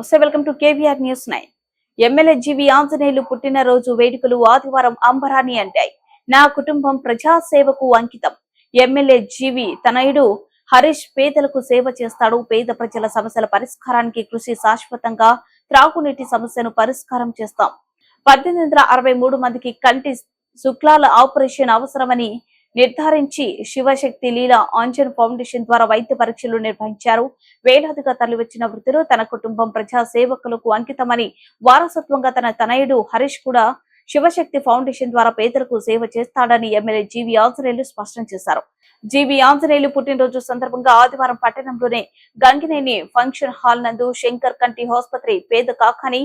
Namaste welcome to KVR news nine. MLA GV Anjaneyulu పుట్టినరోజు వేడుకలు ఆదివారం అంబరాని అంటాయి నా కుటుంబం ప్రజాసేవకు అంకితం. ఎమ్మెల్యే జీవి తనయుడు హరీష్ పేదలకు సేవ చేస్తాడు. పేద ప్రజల సమస్యల పరిష్కారానికి కృషి శాశ్వతంగా త్రాగునీటి సమస్యను పరిష్కారం చేస్తాం. పద్దెనిమిది వందల అరవై మూడు మందికి కంటి శుక్లాల ఆపరేషన్ అవసరమని నిర్ధారించి శివశక్తి లీల ఆంజన్ ఫౌండేషన్ ద్వారా వైద్య పరీక్షలు నిర్వహించారు. వేలాదిగా తరలివచ్చిన వృద్ధులు తన కుటుంబం ప్రజా సేవకులకు అంకితమని వారసత్వంగా తన తనయుడు హరీష్ కూడా శివశక్తి ఫౌండేషన్ ద్వారా పేదలకు సేవ చేస్తాడని ఎమ్మెల్యే జీవి ఆంజనేయులు స్పష్టం చేశారు. జీవి ఆంజనేయులు పుట్టినరోజు సందర్భంగా ఆదివారం పట్టణంలోనే గంగినేని ఫంక్షన్ హాల్ నందు శంకర్ కంటి ఆసుపత్రి పేద కాకని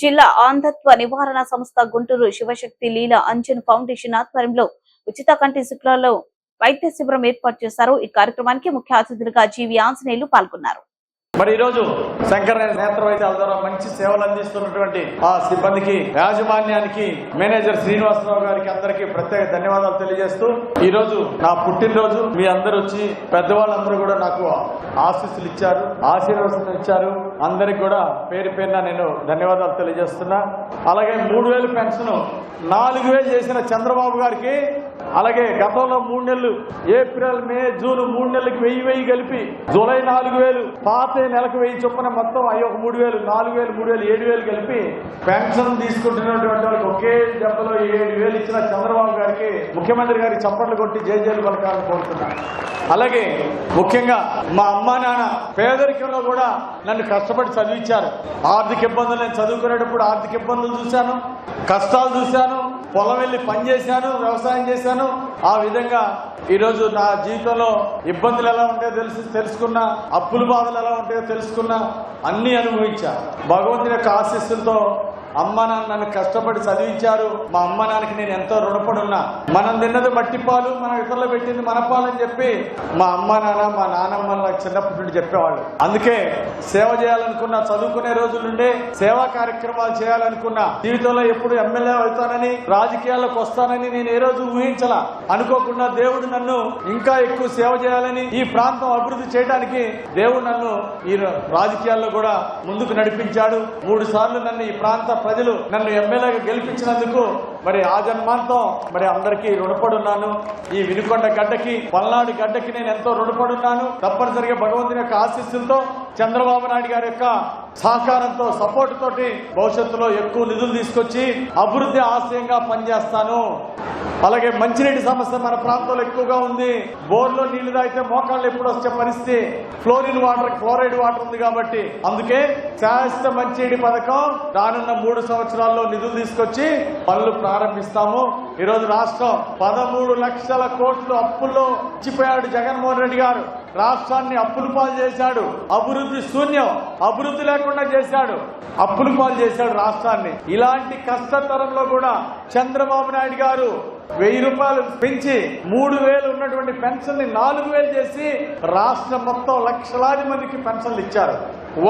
జిల్లా ఆంధత్వ నివారణ సంస్థ గుంటూరు శివశక్తి లీల అంజన్ ఫౌండేషన్ ఆధ్వర్యంలో ఉచిత కంటి శుక్లాలో వైద్య శిబిరం ఏర్పాటు చేశారు. ఈ కార్యక్రమానికి ముఖ్య అతిథులుగా జీవి ఆంజనేయులు పాల్గొన్నారు. మరి ఈరోజు శంకర నేత్ర వైద్యాల ద్వారా మంచి సేవలు అందిస్తున్నటువంటి ఆ సిబ్బందికి యాజమాన్యానికి మేనేజర్ శ్రీనివాసరావు గారికి అందరికీ ప్రత్యేక ధన్యవాదాలు తెలియజేస్తూ ఈ రోజు నా పుట్టినరోజు. మీ అందరూ వచ్చి పెద్దవాళ్ళందరూ కూడా నాకు ఆశీస్సులు ఇచ్చారు ఆశీర్వచనం ఇచ్చారు. అందరికి కూడా పేరు పేరున నేను ధన్యవాదాలు తెలియజేస్తున్నా. అలాగే మూడు వేలు పెన్షన్ నాలుగు వేలు చేసిన చంద్రబాబు గారికి అలాగే గతంలో మూడు నెలలు ఏప్రిల్ మే జూన్ మూడు నెలలకు వెయ్యి వెయ్యి కలిపి జూలై నాలుగు వేలు పాత నెలకు వెయ్యి చొప్పున మొత్తం అవి ఒక మూడు వేలు నాలుగు వేలు మూడు వేలు ఏడు వేలు కలిపి పెన్షన్ తీసుకుంటున్నటువంటి వాళ్ళకి ఒకే దెబ్బలో ఏడు వేలు ఇచ్చిన చంద్రబాబు గారికి ముఖ్యమంత్రి గారికి చప్పట్లు కొట్టి జైజేలు పలకాలని కోరుతున్నాను. అలాగే ముఖ్యంగా మా అమ్మా నాన్న పేదరికంలో కూడా నన్ను కష్టపడి చదివించారు. ఆర్థిక ఇబ్బందులు నేను చదువుకునేటప్పుడు ఆర్థిక ఇబ్బందులు చూశాను కష్టాలు చూశాను పొలం వెళ్ళి పని చేశాను వ్యవసాయం చేశాను. ఆ విధంగా ఈరోజు నా జీవితంలో ఇబ్బందులు ఎలా ఉంటాయో తెలుసు తెలుసుకున్నా అప్పుల బాధలు ఎలా ఉంటాయో తెలుసుకున్నా అన్నీ అనుభవించా. భగవంతుని యొక్క ఆశీస్సులతో అమ్మ నాన్న నన్ను కష్టపడి చదివించారు. మా అమ్మ నాన్నకి నేను ఎంతో రుణపడి ఉన్నా మనం తిన్నది మట్టి పాలు మన ఇతరులు పెట్టింది మన పాలు అని చెప్పి మా అమ్మ నాన్న మా నాన్నమ్మ నాకు చిన్నప్పటి నుండి చెప్పేవాళ్ళు. అందుకే సేవ చేయాలనుకున్నా చదువుకునే రోజుల నుండే సేవా కార్యక్రమాలు చేయాలనుకున్నా జీవితంలో ఎప్పుడు ఎమ్మెల్యే అవుతానని రాజకీయాల్లోకి వస్తానని నేను ఏ రోజు ఊహించలా. అనుకోకుండా దేవుడు నన్ను ఇంకా ఎక్కువ సేవ చేయాలని ఈ ప్రాంతం అభివృద్ధి చేయడానికి దేవుడు నన్ను ఈ రాజకీయాల్లో కూడా ముందుకు నడిపించాడు. మూడు సార్లు నన్ను ఈ ప్రాంత ప్రజలు నన్ను ఎమ్మెల్యేగా గెలిపించినందుకు మరి ఆ జన్మాంతం మరి అందరికీ రుణపడున్నాను. ఈ వినుకొండ గడ్డకి పల్నాడు గడ్డకి నేను ఎంతో రుణపడున్నాను. తప్పనిసరిగా భగవంతుని యొక్క ఆశీస్సులతో చంద్రబాబు నాయుడు గారి యొక్క సహకారంతో సపోర్ట్ తోటి భవిష్యత్తులో ఎక్కువ నిధులు తీసుకొచ్చి అభివృద్ధి ఆశయంగా పనిచేస్తాను. అలాగే మంచినీటి సమస్య మన ప్రాంతంలో ఎక్కువగా ఉంది. బోర్లో నీళ్ళు తాగితే మోకాళ్ళు ఎప్పుడు వచ్చే పరిస్థితి. ఫ్లోరిన్ వాటర్ ఫ్లోరైడ్ వాటర్ ఉంది కాబట్టి. అందుకే శాశ్వత మంచినీటి పథకం రానున్న మూడు సంవత్సరాల్లో నిధులు తీసుకొచ్చి పనులు ప్రారంభిస్తాము. ఈరోజు రాష్ట్రం పదమూడు లక్షల కోట్లు అప్పుల్లో ఇచ్చిపోయాడు జగన్మోహన్ రెడ్డి గారు. రాష్ట్రాన్ని అప్పులు పాలు చేశాడు. అభివృద్ధి శూన్యం. అభివృద్ధి లేకుండా చేశాడు. అప్పులు పాలు చేశాడు రాష్ట్రాన్ని. ఇలాంటి కష్టతరంలో కూడా చంద్రబాబు నాయుడు గారు వెయ్యి రూపాయలు పెంచి మూడు వేలు ఉన్నటువంటి పెన్షన్ని నాలుగు వేలు చేసి రాష్ట్రం మొత్తం లక్షలాది మందికి పెన్షన్లు ఇచ్చారు.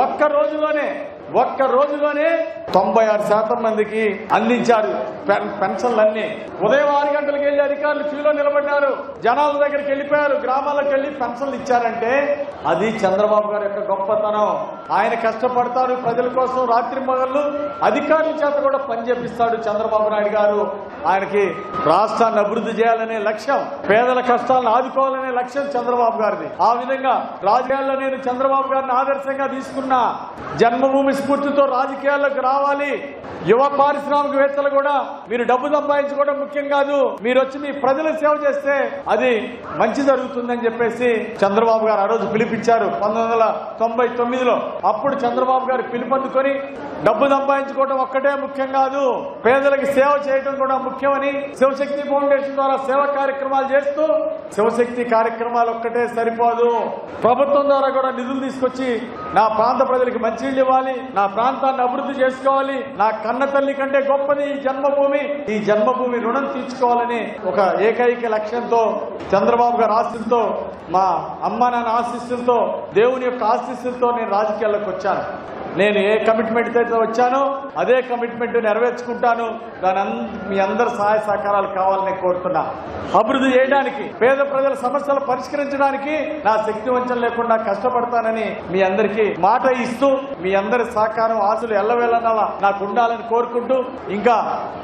ఒక్క రోజులోనే ఒక్క రోజులోనే తొంభై ఆరు శాతం మందికి అందించారు. పెన్- పెన్షన్లన్నీ. ఉదయం ఆరు గంటలకు వెళ్ళి అధికారులు క్యూలో నిలబడ్డారు జనాల దగ్గరికి వెళ్ళిపోయారు. గ్రామాలకు వెళ్ళి పెన్షన్లు ఇచ్చారంటే అది చంద్రబాబు గారి యొక్క గొప్పతనం. ఆయన కష్టపడతారు ప్రజల కోసం రాత్రి మగళ్ళు అధికారుల చేత కూడా పనిచేపిస్తాడు చంద్రబాబు నాయుడు గారు. ఆయనకి రాష్ట్రాన్ని అభివృద్ధి చేయాలనే లక్ష్యం పేదల కష్టాలను ఆదుకోవాలనే లక్ష్యం చంద్రబాబు గారిది. ఆ విధంగా రాజకీయాల్లో నేను చంద్రబాబు గారిని ఆదర్శంగా తీసుకున్న. జన్మభూమి స్ఫూర్తితో రాజకీయాల్లోకి రావాలి. యువ పారిశ్రామికవేత్తలు కూడా మీరు డబ్బు సంపాదించుకోవడం ముఖ్యం కాదు. మీరు వచ్చి మీ ప్రజల సేవ చేస్తే అది మంచి జరుగుతుందని చెప్పేసి చంద్రబాబు గారు ఆ రోజు పిలిపించారు. పంతొమ్మిది వందల తొంభై తొమ్మిదిలో అప్పుడు చంద్రబాబు గారు పిలుపందుకొని డబ్బు సంపాదించుకోవడం ఒక్కటే ముఖ్యం కాదు. పేదలకు సేవ చేయడం కూడా ముఖ్యమని శివశక్తి ఫౌండేషన్ ద్వారా సేవ కార్యక్రమాలు చేస్తూ శివశక్తి కార్యక్రమాలు ఒక్కటే సరిపోదు. ప్రభుత్వం ద్వారా కూడా నిధులు తీసుకొచ్చి నా ప్రాంత ప్రజలకు మంచి ఇవ్వాలి నా ప్రాంతాన్ని అభివృద్ధి చేసుకోవాలి నా కన్న తల్లి కంటే గొప్పది ఈ జన్మభూమి. ఈ జన్మభూమి రుణం తీర్చుకోవాలని ఒక ఏకైక లక్ష్యంతో చంద్రబాబు గారి ఆశీస్సులతో మా అమ్మ నాన్న ఆశీస్సులతో దేవుని యొక్క ఆశీస్సులతో నేను రాజకీయాల్లోకి వచ్చాను. నేను ఏ కమిట్మెంట్ అయితే వచ్చానో అదే కమిట్మెంట్ నెరవేర్చుకుంటాను. దాని మీ అందరి సహాయ సహకారాలు కావాలని కోరుతున్నా. అభివృద్ధి చేయడానికి పేద ప్రజల సమస్యలు పరిష్కరించడానికి నా శక్తి వంచన లేకుండా కష్టపడతానని మీ అందరికీ మాట ఇస్తూ మీ అందరి సహకారం ఆశలు ఎల్లవేళలా నాకు ఉండాలని కోరుకుంటూ ఇంకా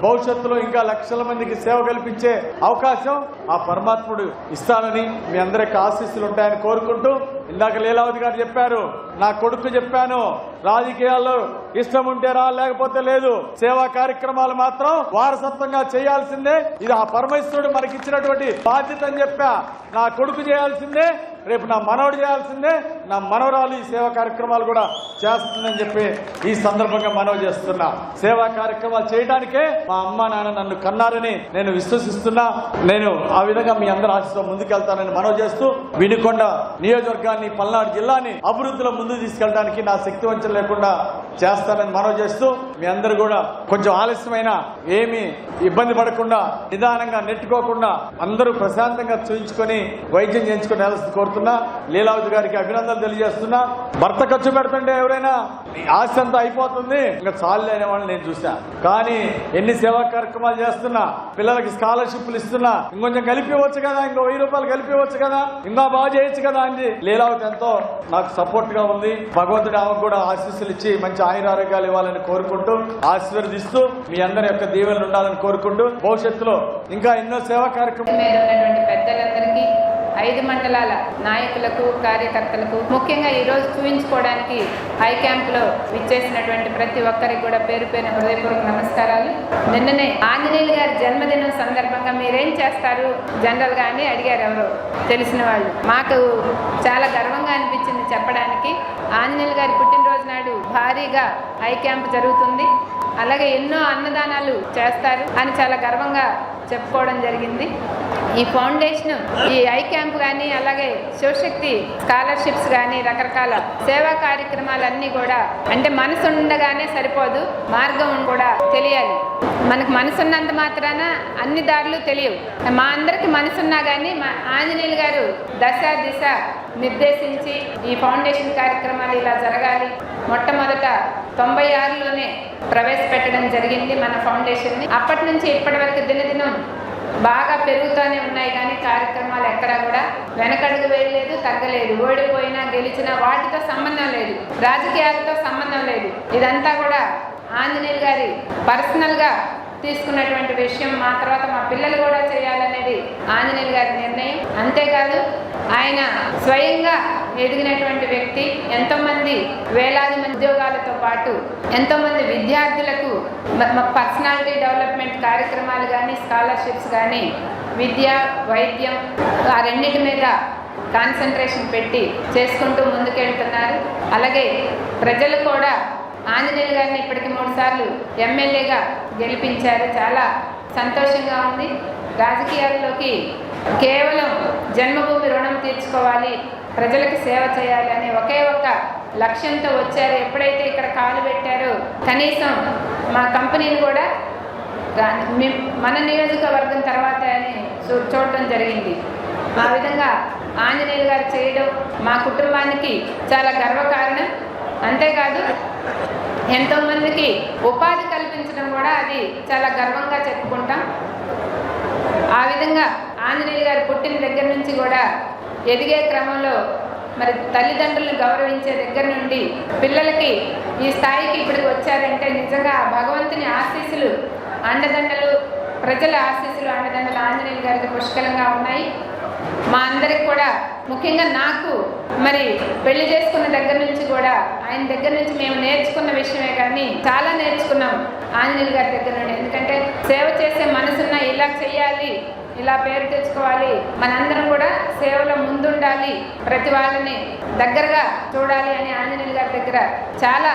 భవిష్యత్తులో ఇంకా లక్షల మందికి సేవ కల్పించే అవకాశం ఆ పరమాత్ముడు ఇస్తానని మీ అందరికి ఆశీస్సులు ఉంటాయని కోరుకుంటూ ఇందాక లీలావతి గారు చెప్పారు నా కొడుకు చెప్పాను రాజకీయాల్లో ఇష్టం ఉంటే రా లేకపోతే లేదు. సేవా కార్యక్రమాలు మాత్రం వారసత్వంగా చేయాల్సిందే. ఇది ఆ పరమేశ్వరుడు మనకి ఇచ్చినటువంటి బాధ్యత అని చెప్పా. నా కొడుకు చేయాల్సిందే. రేపు నా మనవడు చేయాల్సిందే నా మనవరాలు ఈ సేవా కార్యక్రమాలు కూడా చేస్తుందని చెప్పి ఈ సందర్భంగా మనవి చేస్తున్నా. సేవా కార్యక్రమాలు చేయడానికే మా అమ్మ నాన్న నన్ను కన్నారని నేను విశ్వసిస్తున్నా. నేను ఆ విధంగా మీ అందరి ఆశతో ముందుకెళ్తానని మనవి చేస్తూ వినుకొండ నియోజకవర్గాన్ని పల్నాడు జిల్లాని అభివృద్ధిలో ముందుకు తీసుకెళ్ళడానికి నా శక్తి వంచన లేకుండా చేస్తానని మనవి చేస్తూ మీ అందరు కూడా కొంచెం ఆలస్యమైన ఏమి ఇబ్బంది పడకుండా నిదానంగా నెట్టుకోకుండా అందరూ ప్రశాంతంగా చూయించుకొని వైద్యం చేయించుకుని వెళ్ళాల్సింది కోరుతున్నా. లీలావతి గారికి అభినందనలు తెలియజేస్తున్నా. భర్త ఖర్చు పెడుతుంటే ఎవరైనా ఆస్తి అంతా అయిపోతుంది. ఇంకా చాలు లేని వాళ్ళని నేను చూసా కానీ ఎన్ని సేవా కార్యక్రమాలు చేస్తున్నా పిల్లలకి స్కాలర్షిప్లు ఇస్తున్నా ఇంకొంచెం కలిపివచ్చు కదా ఇంకో వెయ్యి రూపాయలు కలిపివచ్చు కదా ఇంకా బాగా చేయొచ్చు కదా అని లీలావతి ఎంతో నాకు సపోర్ట్గా ఉంది. భగవంతుడి ఆమెకు కూడా ఆశీస్సులు ఇచ్చి మంచి ఆయురారోగ్యాలు ఇవ్వాలని కోరుకుంటూ ఆశీర్వదిస్తూ మీ అందరి యొక్క దీవెనలు ఉండాలని కోరుకుంటూ భవిష్యత్తులో ఇంకా ఎన్నో సేవా కార్యక్రమం పెద్దలందరికీ ఐదు మండలాల నాయకులకు కార్యకర్తలకు ముఖ్యంగా ఈ రోజు చూపించుకోవడానికి హై క్యాంపులో విచ్చేసినటువంటి ప్రతి ఒక్కరికి కూడా పేరు పేరు హృదయపూర్వక నమస్కారాలు. నిన్ననే ఆంజనేయులు గారి జన్మదినం సందర్భంగా మీరేం చేస్తారు? జనరల్గా అని అడిగారు ఎవరు. తెలిసిన వాళ్ళు. మాకు చాలా గర్వంగా అనిపించింది చెప్పడానికి. ఆంజనేయులు గారి పుట్టినరోజు నాడు భారీగా హై క్యాంప్ జరుగుతుంది. అలాగే ఎన్నో అన్నదానాలు చేస్తారు అని చాలా గర్వంగా చెప్పుకోవడం జరిగింది. ఈ ఫౌండేషన్ ఈ ఐ క్యాంప్ కానీ అలాగే శివశక్తి స్కాలర్షిప్స్ కానీ రకరకాల సేవా కార్యక్రమాలన్నీ కూడా అంటే మనసు ఉండగానే సరిపోదు మార్గం కూడా తెలియాలి. మనకు మనసున్నంత మాత్రాన అన్ని దారులు తెలియవు. మా అందరికి మనసున్నా కానీ మా ఆంజనేయులు గారు దశ దిశ నిర్దేశించి ఈ ఫౌండేషన్ కార్యక్రమాలు ఇలా జరగాలి. మొట్టమొదట తొంభై ఆరులోనే ప్రవేశపెట్టడం జరిగింది మన ఫౌండేషన్ని. అప్పటి నుంచి ఇప్పటి వరకు దినదినం బాగా పెరుగుతూనే ఉన్నాయి కానీ కార్యక్రమాలు ఎక్కడా కూడా వెనకడుగు వేయలేదు తగ్గలేదు. ఓడిపోయినా గెలిచినా వాటితో సంబంధం లేదు. రాజకీయాలతో సంబంధం లేదు. ఇదంతా కూడా ఆంజనేయులు గారి పర్సనల్గా తీసుకున్నటువంటి విషయం మా తర్వాత మా పిల్లలు కూడా చేయాలనేది ఆంజనేయులు గారి నిర్ణయం. అంతేకాదు ఆయన స్వయంగా ఎదిగినటువంటి వ్యక్తి ఎంతోమంది వేలాది మంది ఉద్యోగాలతో పాటు ఎంతోమంది విద్యార్థులకు పర్సనాలిటీ డెవలప్మెంట్ కార్యక్రమాలు కానీ స్కాలర్షిప్స్ కానీ విద్య వైద్యం ఆ రెండింటి మీద కాన్సన్ట్రేషన్ పెట్టి చేసుకుంటూ ముందుకెళ్తున్నారు. అలాగే ప్రజలు కూడా ఆంజనేయులు గారిని ఇప్పటికి మూడు సార్లు ఎమ్మెల్యేగా గెలిపించారు. చాలా సంతోషంగా ఉంది. రాజకీయాల్లోకి కేవలం జన్మభూమి రుణం తీర్చుకోవాలి. ప్రజలకు సేవ చేయాలి అనే ఒకే ఒక్క లక్ష్యంతో వచ్చారు. ఎప్పుడైతే ఇక్కడ కాలు పెట్టారో కనీసం మా కంపెనీని కూడా మన నియోజకవర్గం తర్వాత అని చూ- చూడటం జరిగింది. ఆ విధంగా ఆంజనేయులు గారు చేయడం మా కుటుంబానికి చాలా గర్వకారణం. అంతేకాదు ఎంతో మందికి ఉపాధి కల్పించడం కూడా అది చాలా గర్వంగా చెప్పుకుంటాం. ఆ విధంగా ఆంజనేయులు గారు పుట్టిన దగ్గర నుంచి కూడా ఎదిగే క్రమంలో మరి తల్లిదండ్రులను గౌరవించే దగ్గర నుండి పిల్లలకి ఈ స్థాయికి ఇప్పటికి వచ్చారంటే నిజంగా భగవంతుని ఆశీస్సులు అండదండలు ప్రజల ఆశీస్సులు అండదండలు ఆంజనేయులు గారికి పుష్కలంగా ఉన్నాయి. మా అందరికి కూడా ముఖ్యంగా నాకు మరి పెళ్ళి చేసుకున్న దగ్గర నుంచి కూడా ఆయన దగ్గర నుంచి మేము నేర్చుకున్న విషయమే కానీ చాలా నేర్చుకున్నాం ఆంజనేయులు గారి దగ్గర నుండి. ఎందుకంటే సేవ చేసే మనసున్న ఇలా చేయాలి ఇలా పేరు తెచ్చుకోవాలి మనందరం చూడాలి ప్రతి వాళ్ళని దగ్గరగా చూడాలి అని ఆంజనేయులు గారి దగ్గర చాలా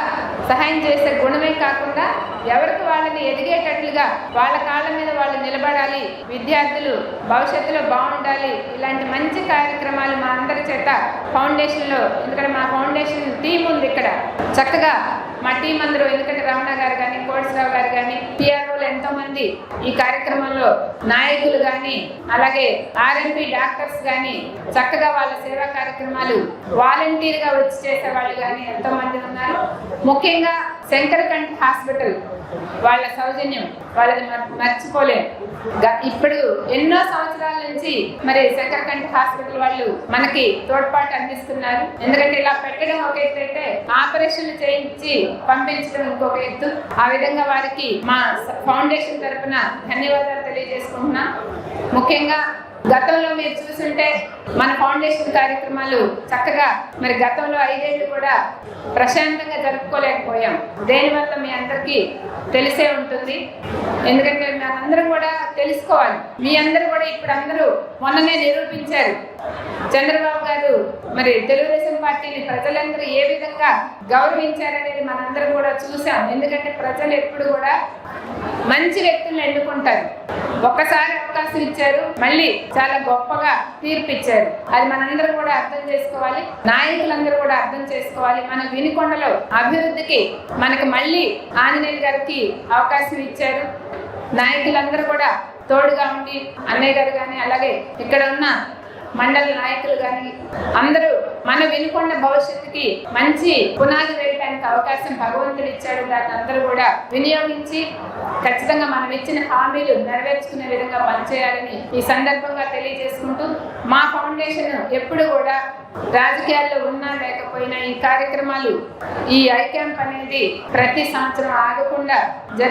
సహాయం చేసే గుణమే కాకుండా ఎవరికి వాళ్ళని ఎదిగేటట్లుగా వాళ్ళ కాళ్ళ మీద వాళ్ళు నిలబడాలి విద్యార్థులు భవిష్యత్తులో బాగుండాలి ఇలాంటి మంచి కార్యక్రమాలు మా అందరి చేత ఫౌండేషన్లో ఎందుకంటే మా ఫౌండేషన్ టీం ఉంది ఇక్కడ. చక్కగా మా టీం అందరూ ఎందుకంటే రమణ గారు కానీ కోడిసరావు గారు కానీ పిఆర్ఓలు ఎంతో మంది ఈ కార్యక్రమంలో నాయకులు కానీ అలాగే ఆర్ఎంపీ డాక్టర్స్ కానీ చక్కగా వాళ్ళ సేవా కార్యక్రమాలు వాలంటీర్గా వచ్చి చేసే వాళ్ళు కానీ ఎంతో మంది ఉన్నారు. ముఖ్యంగా శంకర్ హాస్పిటల్ వాళ్ళ సౌజన్యం వాళ్ళది మర్- మర్చిపోలేం. ఇప్పుడు ఎన్నో సంవత్సరాల నుంచి మరి శంకర్ హాస్పిటల్ వాళ్ళు మనకి తోడ్పాటు అందిస్తున్నారు. ఎందుకంటే ఇలా పెట్టడం ఒక ఆపరేషన్లు చేయించి పంపించడం ఇంకొక ఎత్తు. ఆ విధంగా వారికి మా ఫౌండేషన్ తరఫున ధన్యవాదాలు తెలియజేసుకుంటున్నాం. ముఖ్యంగా గతంలో మీరు చూసుంటే మన ఫౌండేషన్ కార్యక్రమాలు చక్కగా మరి గతంలో ఐదేళ్ళు కూడా ప్రశాంతంగా జరుపుకోలేకపోయాం. దేనివల్ల మీ అందరికీ తెలిసే ఉంటుంది. ఎందుకంటే మనందరూ కూడా తెలుసుకోవాలి. మీ అందరూ కూడా ఇప్పుడు అందరూ మొన్ననే నిరూపించారు. చంద్రబాబు గారు మరి తెలుగుదేశం పార్టీని ప్రజలందరూ ఏ విధంగా గౌరవించారనేది మనందరం కూడా చూసాం. ఎందుకంటే ప్రజలు ఎప్పుడు కూడా మంచి వ్యక్తులను ఎన్నుకుంటారు. ఒక్కసారి అవకాశం ఇచ్చారు. మళ్ళీ చాలా గొప్పగా తీర్పిచ్చారు చేశారు. అది మనందరం కూడా అర్థం చేసుకోవాలి. నాయకులందరూ కూడా అర్థం చేసుకోవాలి. మన వినికొండలో అభివృద్ధికి మనకి మళ్ళీ ఆంజనేయులు గారికి అవకాశం ఇచ్చారు. నాయకులందరూ కూడా తోడుగా ఉండి అన్నయ్య గారు కానీ అలాగే ఇక్కడ ఉన్న మండల నాయకులు కానీ అందరూ మన వినుకొండ భవిష్యత్తుకి మంచి పునాది వేయడానికి అవకాశం భగవంతుడు ఇచ్చాడు దాన్ని అందరూ కూడా వినియోగించి ఖచ్చితంగా మనం ఇచ్చిన హామీలు నెరవేర్చుకునే విధంగా పనిచేయాలని ఈ సందర్భంగా తెలియజేసుకుంటూ మా ఫౌండేషన్ ఎప్పుడు కూడా రాజకీయాల్లో ఉన్నా లేకపోయినా ఈ కార్యక్రమాలు ఈ ఐ క్యాంప్ అనేది ప్రతి సంవత్సరం ఆగకుండా జరుగు